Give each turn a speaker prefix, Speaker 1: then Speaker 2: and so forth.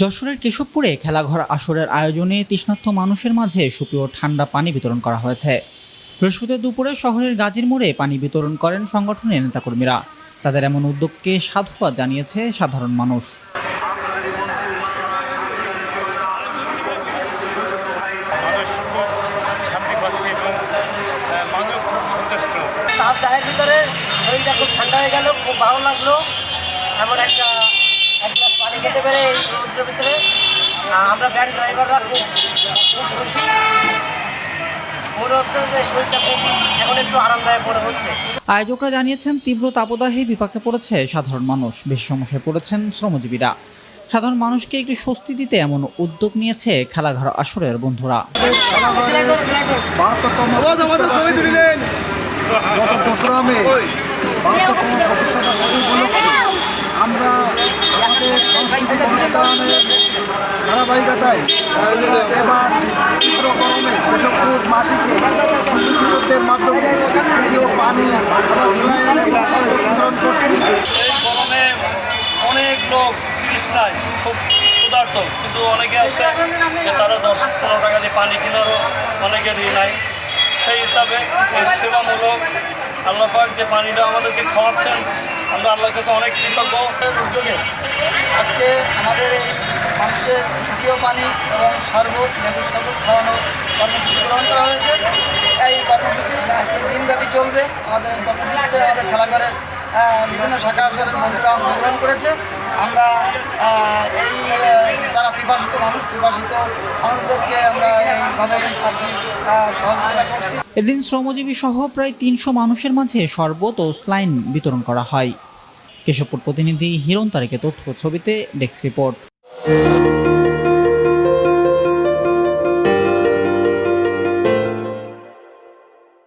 Speaker 1: যশোরের কেশবপুরে খেলাঘর আসরের আয়োজনে তৃষ্ণার্থ মানুষের মাঝে সুপ্রিয় ঠান্ডা পানি বিতরণ করা হয়েছে। বৃহস্পতিবার দুপুরে শহরের গাজীর মোড়ে পানি বিতরণ করেন সংগঠনের নেতাকর্মীরা। তাদের এমন উদ্যোগকে সাধুবাদ জানিয়েছে সাধারণ মানুষ।
Speaker 2: ভালো লাগল। এমন একটা পানি খেতে পেরে এই ভিতরে। আমরা ব্যান্ড ড্রাইভাররা খুব খুব খুশি। মনে হচ্ছে যে শরীরটা খুব এখন একটু আরামদায়ক মনে হচ্ছে।
Speaker 1: আয়োজকরা জানিয়েছেন তীব্র তাপদাহে বিপাকে পড়েছে সাধারণ মানুষ। বেশি সমস্যায় পড়েছেন শ্রমজীবীরা। সাধারণ মানুষকে একটু স্বস্তি দিতে এমন উদ্যোগ নিয়েছে খেলাঘর আসরের বন্ধুরা।
Speaker 3: বাহাত্তরতম প্রতিষ্ঠাবার্ষিকী উপলক্ষে আমরা আমাদের সাংস্কৃতিক অনুষ্ঠানের ধারাবাহিকতায় এবার তীব্র গরমে কেশবপুর মাসিকে শিশু কিশোরদের মাধ্যমে ভিডিও পানি খাবার স্যালাইন বিতরণ করছি।
Speaker 4: এই গরমে অনেক লোক তৃষ্ণায় খুব ক্ষুধার্ত কিন্তু অনেকে আছে যে তারা দশ পনেরো টাকা দিয়ে পানি কেনারও অনেকেরই নাই সেই হিসাবে এই সেবামূলক আল্লাহ পাক যে পানিটা আমাদেরকে খাওয়াচ্ছেন আমরা আল্লাহর কাছে অনেক কৃতজ্ঞ।
Speaker 3: উদ্যোগে আজকে আমাদের এই মানুষের সুখীয় পানি এবং শরবত লেবুর শরবত খাওয়ানো কর্মসূচি গ্রহণ করা হয়েছে। এই কর্মসূচি দিনব্যাপী চলবে। আমাদের কর্মসূচিতে আমাদের খেলাঘরের বিভিন্ন শাখা আসরের বন্ধুরা অংশগ্রহণ করেছে। আমরা এই যারা পিপাসিত মানুষ, পিপাসিত মানুষদেরকে আমরা এইভাবে আর কি সহযোগিতা করছি।
Speaker 1: এদিন শ্রমজীবী সহ প্রায় তিনশো মানুষের মাঝে শরবত ও স্লাইন বিতরণ করা হয়। কেশবপুর প্রতিনিধি হিরণ তারেকে তথ্য ছবিতে ডেস্ক রিপোর্ট।